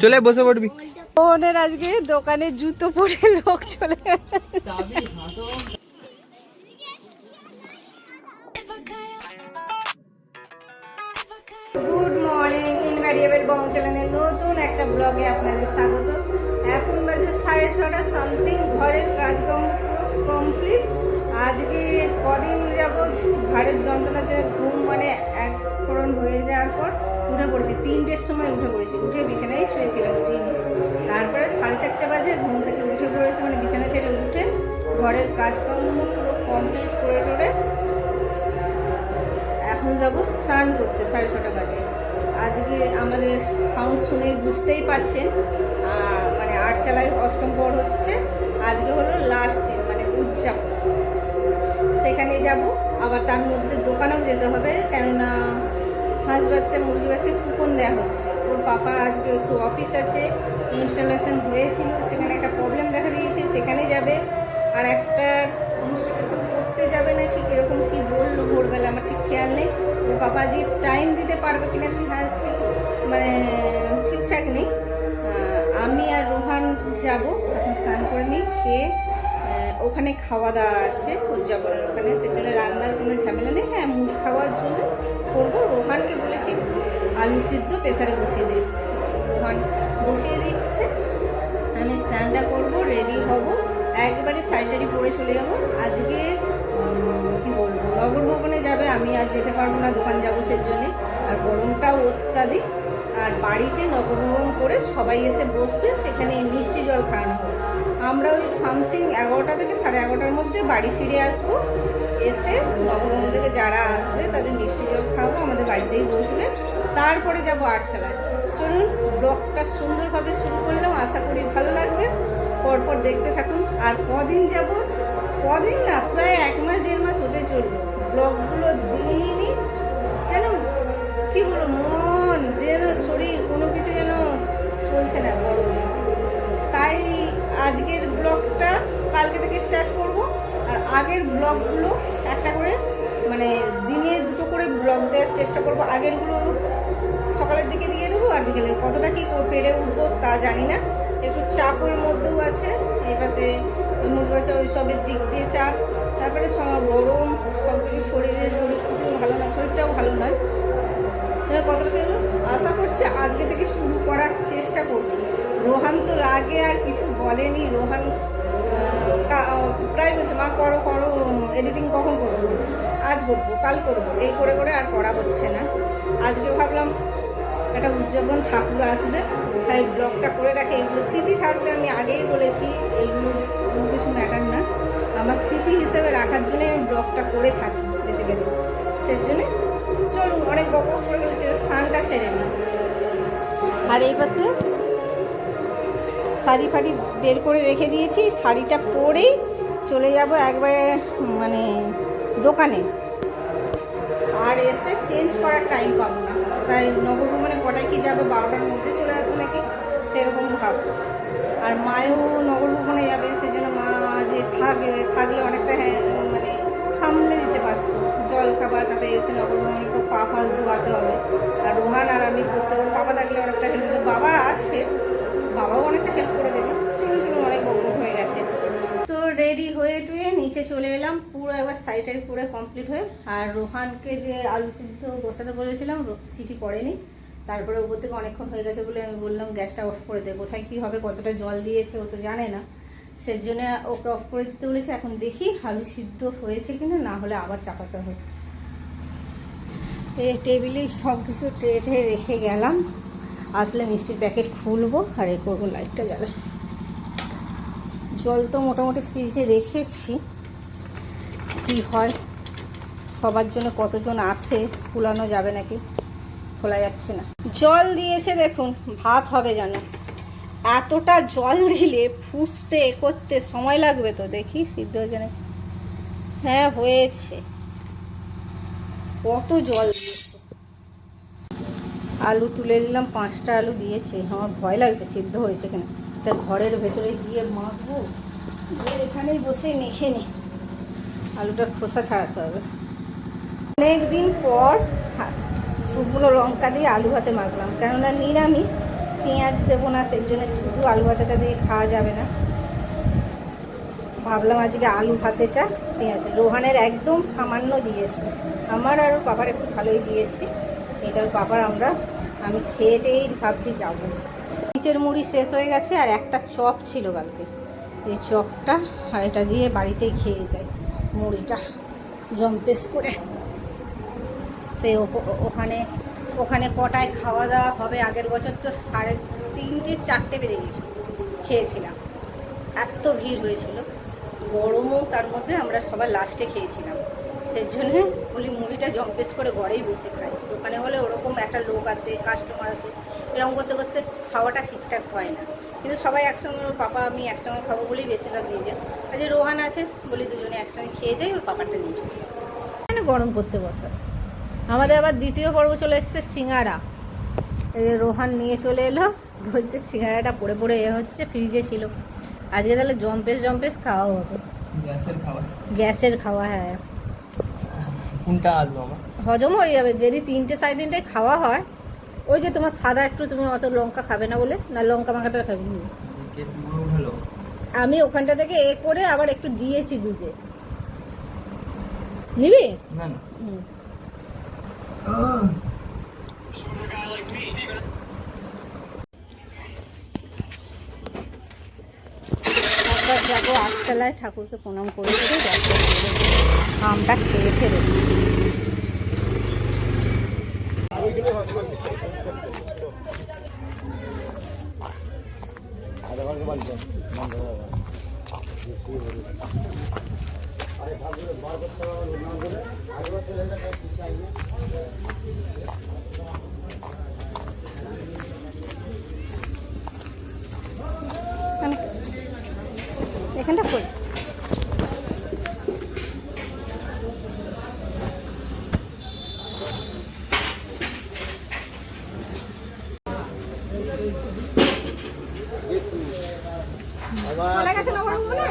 চলে বসে পড়বি। ওনের আজকে দোকানে জুতো পরে লোক চলে গুড মর্নিং ইনভ্যারিয়েবল বং চ্যানেলের নতুন একটা ব্লগে আপনাদের স্বাগত। এখন বাজে সাড়ে ছটা সামথিং ঘরের কাজকর্ম পুরো কমপ্লিট আজকে কদিন যাব ঘাড়ের যন্ত্রণার জন্য ঘুম মানে এক ফোড়ন হয়ে যাওয়ার পর উঠে পড়েছি। তিনটের সময় উঠে পড়েছি। উঠে বিছানায় শুয়েছিলাম, উঠিনি। তারপরে সাড়ে চারটে বাজে ঘুম থেকে উঠে পড়েছি মানে বিছানা ছেড়ে উঠে ঘরের কাজকর্ম পুরো কমপ্লিট করে টোরে এখন যাব স্নান করতে সাড়ে ছটা বাজে। আজকে আমাদের সাউন্ড শুনে বুঝতেই পারছেন মানে আটচালায় অষ্টম পর হচ্ছে। আজকে হলো লাস্ট দিন মানে উদযাপন। সেখানে যাব। আবার তার মধ্যে দোকানেও যেতে হবে, কেননা হাঁস বাচ্চা মুরগি বাচ্চা কুপন দেওয়া হচ্ছে। ওর পাপার আজকে একটু অফিস আছে ইনস্টলেশন হয়েছিল, সেখানে একটা প্রবলেম দেখা দিয়েছে সেখানে যাবে। আর একটা ইনস্টলেশন করতে যাবে না, ঠিক এরকম কি বলল ভোরবেলা, আমার ঠিক খেয়াল নেই। ওর পাপা যে টাইম দিতে পারবে কিনা ঠিক ঠিক মানে ঠিকঠাক নেই। আমি আর রোহান যাব স্নান করে নিই, খেয়ে ওখানে খাওয়া দাওয়া আছে, উদযাপনের ওখানে। সেজন্য রান্নার কোনো ঝামেলা নেই। হ্যাঁ মুড়ি খাওয়ার জন্য করব। রোহানকে বলেছি একটু আলু সিদ্ধ প্রেসারে বসিয়ে দিই রোহান বসিয়ে দিচ্ছে। আমি স্নানটা করব রেডি হব। একবারে শাড়ি টাড়ি পরে চলে যাব। আজকে কি বলব? নগর ভবনে যাবে, আমি আর যেতে পারব না, দোকান যাব সেজন্যে। আর গরমটাও অত্যাধিক। আর বাড়িতে নগরভ্রমণ করে সবাই এসে বসবে সেখানে মিষ্টি জল খাওয়ানো হবে। আমরা ওই সামথিং এগারোটা থেকে সাড়ে এগারোটার মধ্যে বাড়ি ফিরে আসব। এসে নগরভ্রমণ থেকে যারা আসবে, তাদের মিষ্টি জল খাব আমাদের বাড়িতেই বসবে। তারপরে যাব আটশালায় চলুন, ব্লগটা সুন্দরভাবে শুরু করলাম। আশা করি ভালো লাগবে। পরপর দেখতে থাকুন। আর কদিন যাব কদিন না, প্রায় এক মাস, দেড় মাস হতে চলল। ব্লগগুলো দিনই কেন? কি বলব, মন, যেন শরীর কোনো কিছু যেন চলছে না বড়। তাই আজকের ব্লগটা কালকে থেকে স্টার্ট করব। আর আগের ব্লগগুলো একটা করে মানে দিনে দুটো করে ব্লগ দেওয়ার চেষ্টা করব। আগেরগুলো সকালের দিকে দিয়ে দেবো আর বিকেলে। কতটা কী পেরে উঠবো তা জানি না। একটু চাপের মধ্যেও আছে। এই পাশে মুরগি বাচ্চা ওই সবের দিক দিয়ে চাপ। তারপরে গরম সব কিছু শরীরের পরিস্থিতিও ভালো না, শরীরটাও ভালো নয়। কতটা আশা করছি আজকে থেকে শুরু করার চেষ্টা করছি। রোহান তো রাগে আর কিছু বলেনি। রোহান প্রায় বলছে, মা, করো করো এডিটিং কখন করব? আজ করব, কাল করব। এই করে করে আর করা হচ্ছে না। আজকে ভাবলাম, একটা উদযাপন ঠাকুর আসবে। তাই ব্লগটা করে রাখে। এগুলো স্মৃতি থাকবে আমি আগেই বলেছি, এইগুলো কোনো কিছু ম্যাটার না। আমার স্মৃতি হিসেবে রাখার জন্য আমি ব্লগটা করে থাকি বেসিক্যালি সেজন্যে চলুন, অনেক বক করে বলেছি স্নানটা সেরে নিই। আর এই পাশে শাড়ি ফাড়ি বের করে রেখে দিয়েছি, শাড়িটা পরেই চলে যাব একবারে মানে দোকানে। আর এসে চেঞ্জ করার টাইম পাবো না। তাই নগরভ্রমণে কটায় কি যাবে, বারোটার মধ্যে চলে আসব নাকি? সেরকম ভাব। আর মায়ও নগরভ্রমণে যাবে, সেজন্য মা যে থাকে থাকলে অনেকটা হ্যাঁ মানে সামলে দিতে পারতো। জল খাবার তারপরে এসে নগরভ্রমণে খুব পা ফাল ধোয়াতে হবে। আর রোহান আর আমি করতে পারব বাবা থাকলে অনেকটা হেল্প বাবা আছে বাবাও অনেকটা হেল্প করে দেবে। চলুন চলুন, অনেক বক বক হয়ে গেছে। তো রেডি হয়ে টুয়ে নিচে চলে এলাম। পুরো একবার সাইডের পুরো কমপ্লিট হয়ে। আর রোহানকে যে আলু সিদ্ধ বসাতে বলেছিলাম সিটি পড়েনি। তারপরে উপর থেকে অনেকক্ষণ হয়ে গেছে বলে আমি বললাম গ্যাসটা অফ করে দে। কোথায় কী হবে? কতটা জল দিয়েছে? ও তো জানে না। সেই জন্য ওকে অফ করে দিতে বলেছে। এখন দেখি আলু সিদ্ধ হয়েছে কিনা, না হলে আবার চাপাতে হবে। এই টেবিলেই সব কিছু ট্রে রেখে গেলাম। আসলে মিষ্টির প্যাকেট খুলবো আর এ করব লাইটটা জ্বালা। জল তো মোটামুটি ফ্রিজে রেখেছি। কি হয়? সবার জন্য কতজন আসে কুলানো যাবে নাকি? খোলা যাচ্ছে না। জল দিয়েছে দেখুন, ভাত হবে যেন। এতটা জল দিলে ফুটতে এ করতে সময় লাগবে তো দেখি, সিদ্ধ হ্যাঁ হয়েছে। কত জল দিয়েছে। আলু তুলে নিলাম, পাঁচটা আলু দিয়েছে। আমার ভয় লাগছে, সিদ্ধ হয়েছে কিনা। এটা ঘরের ভেতরে গিয়ে মাখবো। গিয়ে এখানেই বসে মেখে নি। আলুটার খোসা ছাড়াতে হবে। অনেক দিন পর শুকনো লঙ্কা দিয়ে আলু ভাতে মাখলাম। কেননা নিরামিষ, পেঁয়াজ দেবো না, সেই জন্য শুধু আলু ভাতেটা দিয়ে খাওয়া যাবে না। ভাবলাম আজকে আলু ভাতেটা পেঁয়াজ। রোহানের একদম সামান্য দিয়েছি। আমার আর বাবার একটু ভালোই দিয়েছি। এটার বাবার আমরা, আমি খেয়েটেই ভাবছি যাব। নিচের মুড়ি শেষ হয়ে গেছে আর একটা চপ ছিল কালকে। এই চপটা আর এটা দিয়ে বাড়িতেই খেয়ে যাই মুড়িটা জম্পেস করে। ওপ- ওখানে ওখানে কটায় খাওয়া দাওয়া হবে আগের বছর তো সাড়ে তিনটে, চারটে বেজে গিয়েছিল। খেয়েছিলাম। এত ভিড় হয়েছিল। গরমও তার মধ্যে আমরা সবার লাস্টে খেয়েছিলাম। সেজন্য বলি মুড়িটা জম্পেস করে ঘরেই বসে খাই। দোকানে হলে ওরকম একটা লোক আসে কাস্টমার আসে এরকম করতে করতে খাওয়াটা ঠিকঠাক হয় না। কিন্তু সবাই একসঙ্গে ওর পাপা আমি একসঙ্গে খাব বলেই বেশিরভাগ নিয়ে যায় আর যে রোহান আছে বলি দুজনে একসঙ্গে খেয়ে যাই ওর পাপারটা নিয়ে চলে যাই। গরম করতে বসাস? আমাদের আবার দ্বিতীয় পর্ব চলে এসছে সিঙ্গারা। এই যে রোহান নিয়ে চলে এলো বলছে সিঙ্গারাটা পড়ে পড়ে এ হচ্ছে ফ্রিজে ছিল। আজকে তাহলে জম্পেস জম্পেস খাওয়া হবে। গ্যাসের খাবার গ্যাসের খাওয়া হ্যাঁ। কোনটা আসবে আমার? হজম হয়ে যাবে যদি তিনটে সাড়ে তিনটায় খাওয়া হয় ওই যে তোমার সাদা একটু তুমি অত লঙ্কা খাবে না বলে না লঙ্কা মাখাটা খাবে। না আমি ওখানটা থেকে এ করে আবার একটু দিয়েছি গুজে। নিবি? না না। যাব আটতলায় ঠাকুরকে প্রণাম করে করে আমটা খেয়েছে রে। এখানে- এখানটা কই গেছে নগরভবনে?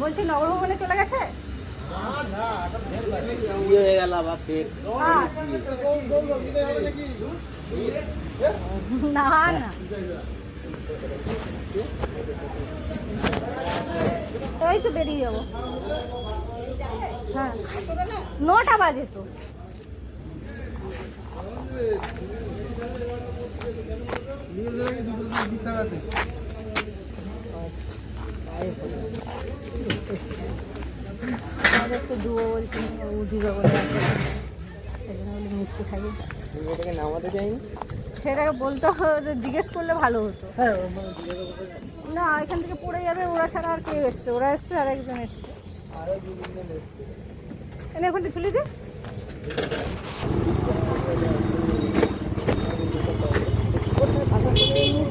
বলছি নগরভবনে চলে গেছে। না না। তো বেরিয়ে যাব। হ্যাঁ। নটা বাজে তো। দুবো বলে মিষ্টি সেটাকে বলতে জিজ্ঞেস করলে ভালো হতো। না, এখান থেকে পড়ে যাবে, ওরা ছাড়া আর কে এসছে। ওরা এসছে আর একজন এসছে। এনে ওখানটা ছুলি দে। কিছু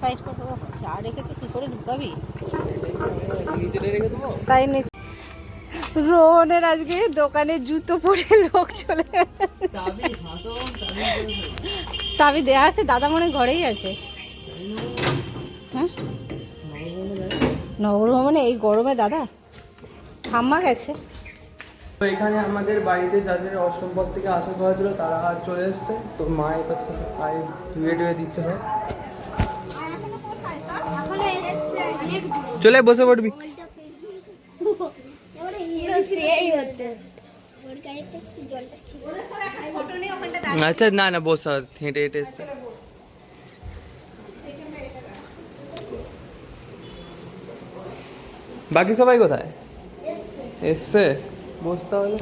সাইড করে ও চা রেখেছে কী করে ঢুকাবি তাই নিচে রোহনের আজকে দোকানে জুতো পরে লোক চলে চাবি দেয়া আছে দাদা মনে ঘরেই আছে। হ্যাঁ নবরভবনে এই গরমে দাদা ঠাম্মা গেছে। তো এখানে আমাদের বাড়িতে যাদের অসম্ভব থেকে আসা হয়েছিল তারা চলে এসছে। তো মা এবার পায়ে ধুয়ে টুয়ে দিচ্ছে চলে বসে পড়বি আচ্ছা না না বস হেঁটে হেঁটে এসছে বাকি সবাই কোথায় এসছে বস তাহলে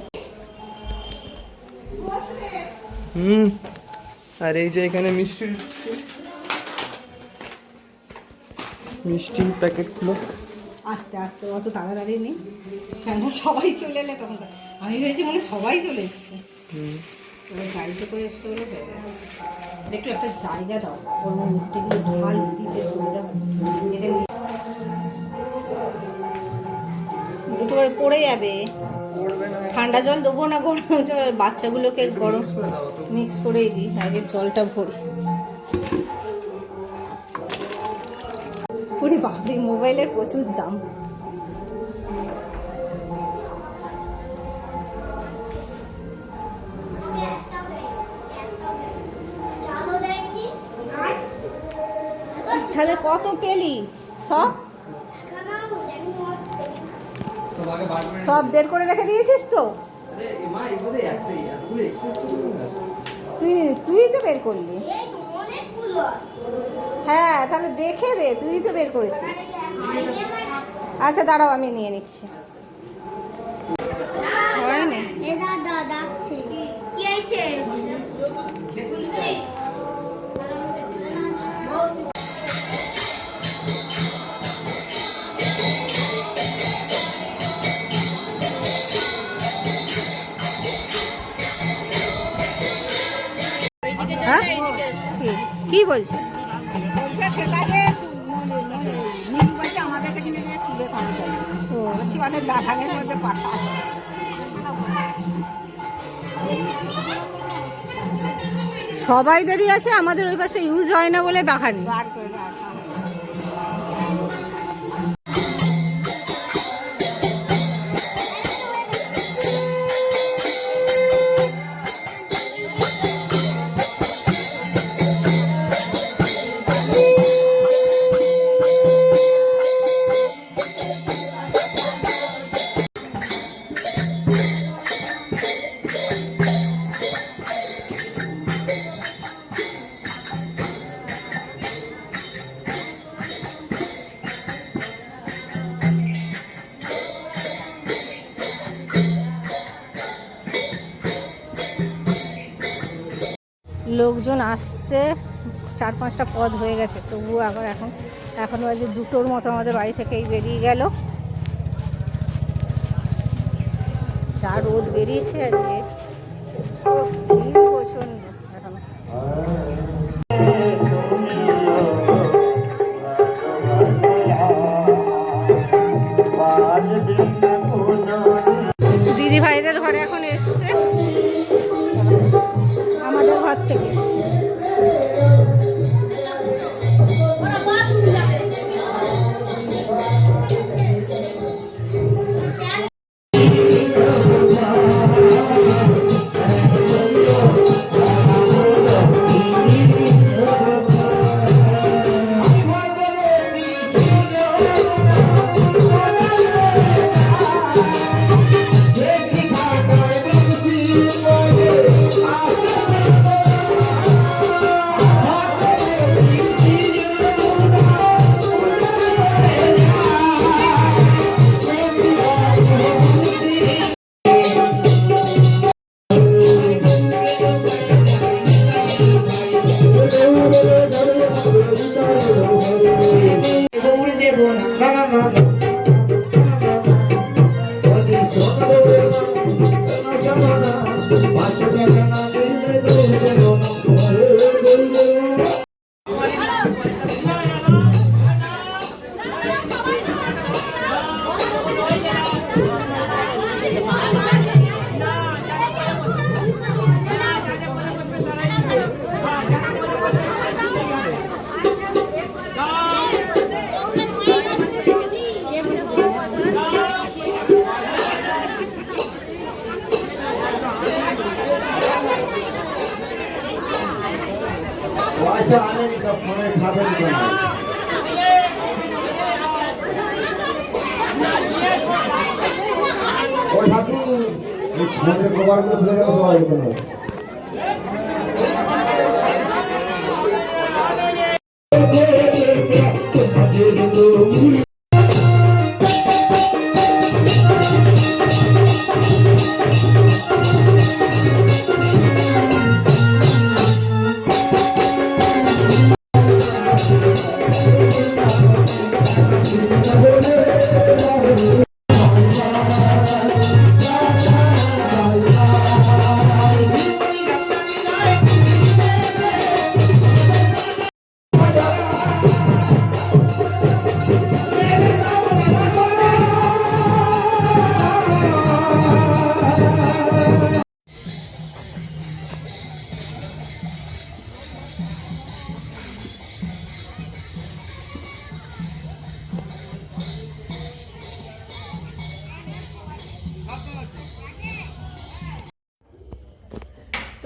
হুম আর এই যে এখানে মিষ্টি দিচ্ছি। মিষ্টির প্যাকেটগুলো আস্তে আস্তে অত তাড়াতাড়ি নেই। কেননা সবাই চলে এলে তখন আমি ভেবেছি মানে সবাই চলে এসছে। গাড়িতে করে এসছে বলে একটু একটা জায়গা দাও। ওর মিষ্টিগুলো ঢাল দিতে সুবিধা। এটা উঁচু করে পড়ে যাবে। ঠান্ডা জল দেবো না গরম জল? বাচ্চাগুলোকে গরম। মিক্স করেই দিই। আগে জলটা ভরি। পুরি বাপরে, মোবাইলের প্রচুর দাম। তাহলে কত পেলি? সব? করে সব বের করে রেখে দিয়েছিস তো? তুই তুই তো বের করলি। হ্যাঁ তাহলে দেখে দে তুই তো বের করেছিস। আচ্ছা দাঁড়াও আমি নিয়ে নিচ্ছি। ও। সবাইদেরই আছে আমাদের ওই পাশে ইউজ হয় না বলে বাহারি লোকজন আসছে, চার পাঁচটা পদ হয়ে গেছে, তবুও আবার এখন এখন বাজে দুটোর মতো আমাদের বাড়ি থেকেই বেরিয়ে গেল। যা রোদ বেরিয়েছে আজকে প্রচণ্ড। এখন না এই ফোনে কভার করে ফেলে গেল সবাই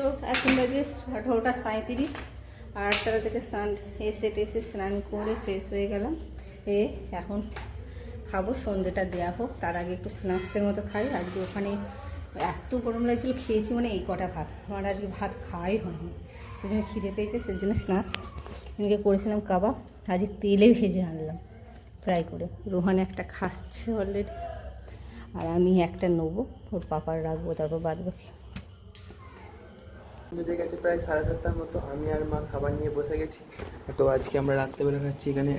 তো এখন বাজে আঠারোটা সাঁত্রিশ আর আটটা থেকে স্নান এসে টেসে স্নান করে ফ্রেশ হয়ে গেলাম। এ, এখন খাব সন্ধ্যেটা দেওয়া হোক, তার আগে একটু স্ন্যাক্সের মতো খাই। আজকে ওখানে এত গরম লাগছিল, খেয়েছি মানে এই কটা ভাত। আমার আজকে ভাত খাওয়াই হয়নি। সেই জন্য খিদে পেয়েছে সেই জন্য স্ন্যাক্স এদিকে করেছিলাম কাবাব। আজকে তেলে ভেজে আনলাম ফ্রাই করে। রোহান একটা খাচ্ছে অলরেডি আর আমি একটা নেব, ওর পাপার রাখব তারপর বাদ বাকি বেজে গেছে প্রায় সাড়ে সাতটার মতো। আমি আর মা খাবার নিয়ে বসে গেছি। তো আজকে আমরা রাত্রেবেলা খাচ্ছি এখানে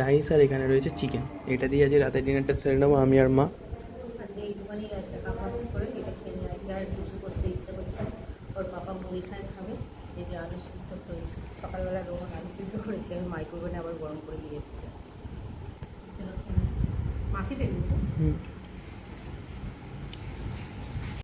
রাইস আর এখানে রয়েছে চিকেন এটা দিয়ে আজকে রাতের ডিনারটা সেরে নেব আমি আর মা। আজকে এইটুখানি আছে। পাপা করে এটা খেয়ে নিয়ে আজকে আর কিছু করতে ইচ্ছে করছে না। ওর পাপা মুড়ি খায় খাবে। এই যে আলু সিদ্ধ করেছে। সকালবেলা রোহন আলু সিদ্ধ করেছে। আমি মাইক্রোওভেনে আবার গরম করে দিয়ে এসেছি। মাখি পেলি হুম।